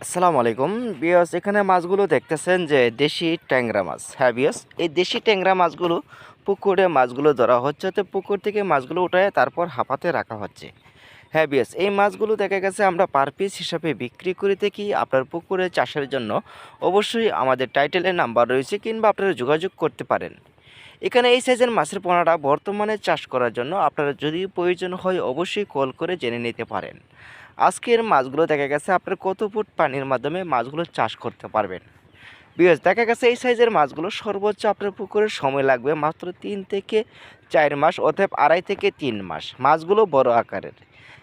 আসসালামু আলাইকুম। বিয়স এখানে মাছগুলো দেখতেছেন যে দেশি ট্যাংরা মাছ। হ্যাঁ বিয়স এই দেশি ট্যাংরা মাছগুলো, পুকুরে মাছগুলো ধরা হচ্ছে তো পুকুর থেকে মাছগুলো উঠায় তারপর হাঁপাতে রাখা হচ্ছে। হ্যাঁ বিয়স এই মাছগুলো দেখা গেছে আমরা পার পিস হিসাবে বিক্রি করে থাকি আপনার পুকুরে চাষের জন্য। অবশ্যই আমাদের টাইটেলের নাম্বার রয়েছে, কিংবা আপনারা যোগাযোগ করতে পারেন। এখানে এই সাইজের মাছের পোনাটা বর্তমানে চাষ করার জন্য আপনারা যদি প্রয়োজন হয় অবশ্যই কল করে জেনে নিতে পারেন। আজকের মাছগুলো দেখা গেছে আপনার কত ফুট পানির মাধ্যমে মাছগুলো চাষ করতে পারবেন। বিকজ দেখা গেছে এই সাইজের মাছগুলো সর্বোচ্চ আপনার পুকুরের সময় লাগবে মাত্র তিন থেকে চার মাস অতএব আড়াই থেকে তিন মাস। মাছগুলো বড় আকারের।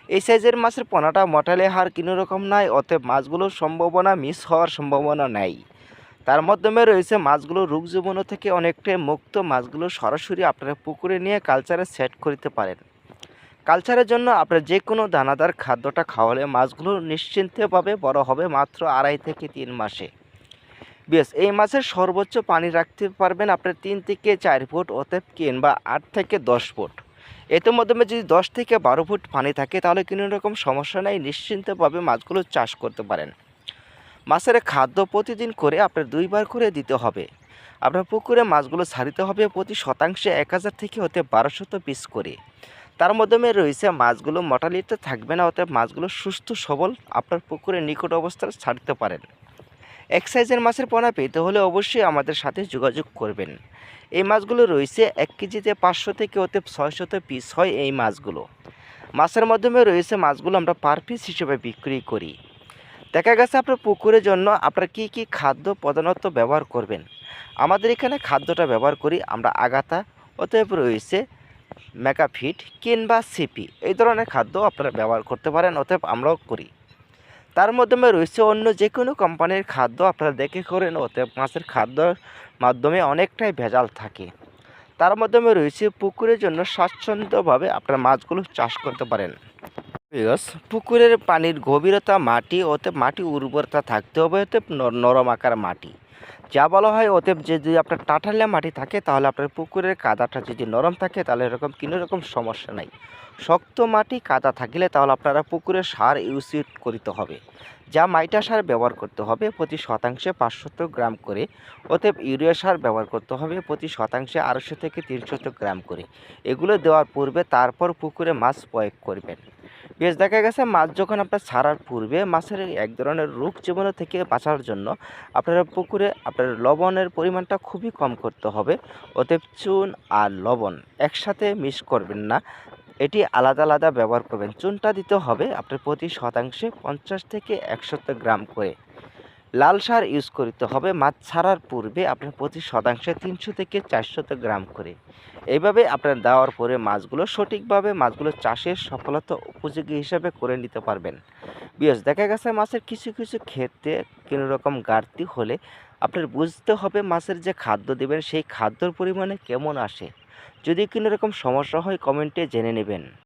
এই সাইজের মাছের পোনাটা মটালে হার কোনো রকম নাই, অতএব মাছগুলোর সম্ভাবনা মিস হওয়ার সম্ভাবনা নাই। তার মাধ্যমে রয়েছে মাছগুলো রোগ জীবাণু থেকে অনেকটাই মুক্ত, মাছগুলো সরাসরি আপনারা পুকুরে নিয়ে কালচারে সেট করতে পারেন। কালচারের জন্য আপনার যে কোনো দানাদার খাদ্যটা খাওয়ালে মাছগুলো নিশ্চিন্তভাবে বড় হবে মাত্র আড়াই থেকে তিন মাসে। বেশ, এই মাছের সর্বোচ্চ পানি রাখতে পারবেন আপনার তিন থেকে চার ফুট অতএব কিংবা আট থেকে দশ ফুট। এতে মাধ্যমে যদি দশ থেকে বারো ফুট পানি থাকে তাহলে কোনো রকম সমস্যা নেই, নিশ্চিন্তভাবে মাছগুলো চাষ করতে পারেন। মাছের খাদ্য প্রতিদিন করে আপনার দুইবার করে দিতে হবে। আপনার পুকুরে মাছগুলো ছাড়িতে হবে প্রতি শতাংশে এক হাজার থেকে হতে বারোশত পিস করে। তার মাধ্যমে রয়েছে মাছগুলো মটালিতে থাকবে না, অতএব মাছগুলো সুস্থ, সবল আপনার পুকুরের নিকট অবস্থায় ছাড়তে পারেন। এক সাইজের মাছের পোনা পেতে হলে অবশ্যই আমাদের সাথে যোগাযোগ করবেন। এই মাছগুলো রয়েছে এক কেজিতে পাঁচশো থেকে অতএব ছয়শত পিস হয় এই মাছগুলো। মাছের মাধ্যমে রয়েছে মাছগুলো আমরা পার পিস হিসেবে বিক্রি করি। দেখা গেছে আপনার পুকুরের জন্য আপনার কি কি খাদ্য প্রধানত ব্যবহার করবেন? আমাদের এখানে খাদ্যটা ব্যবহার করি আমরা আগাতা অতএব রয়েছে মেকাফিট কিংবা সিপি। এই ধরনের খাদ্য আপনারা ব্যবহার করতে পারেন, অতএব আমরাও করি। তার মাধ্যমে রয়েছে অন্য যে কোনো কোম্পানির খাদ্য আপনারা দেখে করেন, অতএব মাছের খাদ্যর মাধ্যমে অনেকটাই ভেজাল থাকে। তার মাধ্যমে রয়েছে পুকুরের জন্য স্বাচ্ছন্দ্যভাবে আপনারা মাছগুলো চাষ করতে পারেন। পুকুরের পানির গভীরতা মাটি, অতএব মাটি উর্বরতা থাকতে হবে ন- নরম আকার মাটি। যা বলা হয় যে যদি আপনার টাটালিয়া মাটি থাকে, তাহলে আপনার পুকুরের কাদাটা যদি নরম থাকে, তাহলে এরকম কোনো রকম সমস্যা নাই। শক্ত মাটি কাদা থাকলে তাহলে আপনারা পুকুরে সার ইউজ করতে হবে, যা মাইটা সার ব্যবহার করতে হবে প্রতি শতাংশে পাঁচশত গ্রাম করে। অতএব ইউরিয়া সার ব্যবহার করতে হবে প্রতি শতাংশে আড়াইশো থেকে তিনশত গ্রাম করে। এগুলো দেওয়ার পূর্বে তারপর পুকুরে মাছ প্রয়োগ করবেন। বেশ দেখা গেছে, মাছ যখন আপনার ছাড়ার পূর্বে মাছের এক ধরনের রোগ জীবাণু থেকে বাঁচার জন্য আপনারা পুকুরে আপনার লবণের পরিমাণটা খুবই কম করতে হবে। অতএব চুন আর লবণ একসাথে মিস করবেন না। এটি আলাদা আলাদা ব্যবহার করবেন। চুনটা দিতে হবে আপনার প্রতি শতাংশে পঞ্চাশ থেকে একশত গ্রাম করে। লাল সার ইউজ করতে হবে, মাছ ছাড়ার পূর্বে আপনার প্রতি শতাংশে তিনশো থেকে চারশত গ্রাম করে। এইভাবে আপনার দেওয়ার পরে মাছগুলো সঠিকভাবে মাছগুলো চাষের সফলতা উপযোগী হিসাবে করে নিতে পারবেন। বিয়স, দেখা গেছে মাছের কিছু কিছু ক্ষেত্রে কোনো রকম ঘাটতি হলে আপনার বুঝতে হবে মাছের যে খাদ্য দেবেন, সেই খাদ্যর পরিমাণে কেমন আসে। যদি কোনো রকম সমস্যা হয়, কমেন্টে জেনে নেবেন।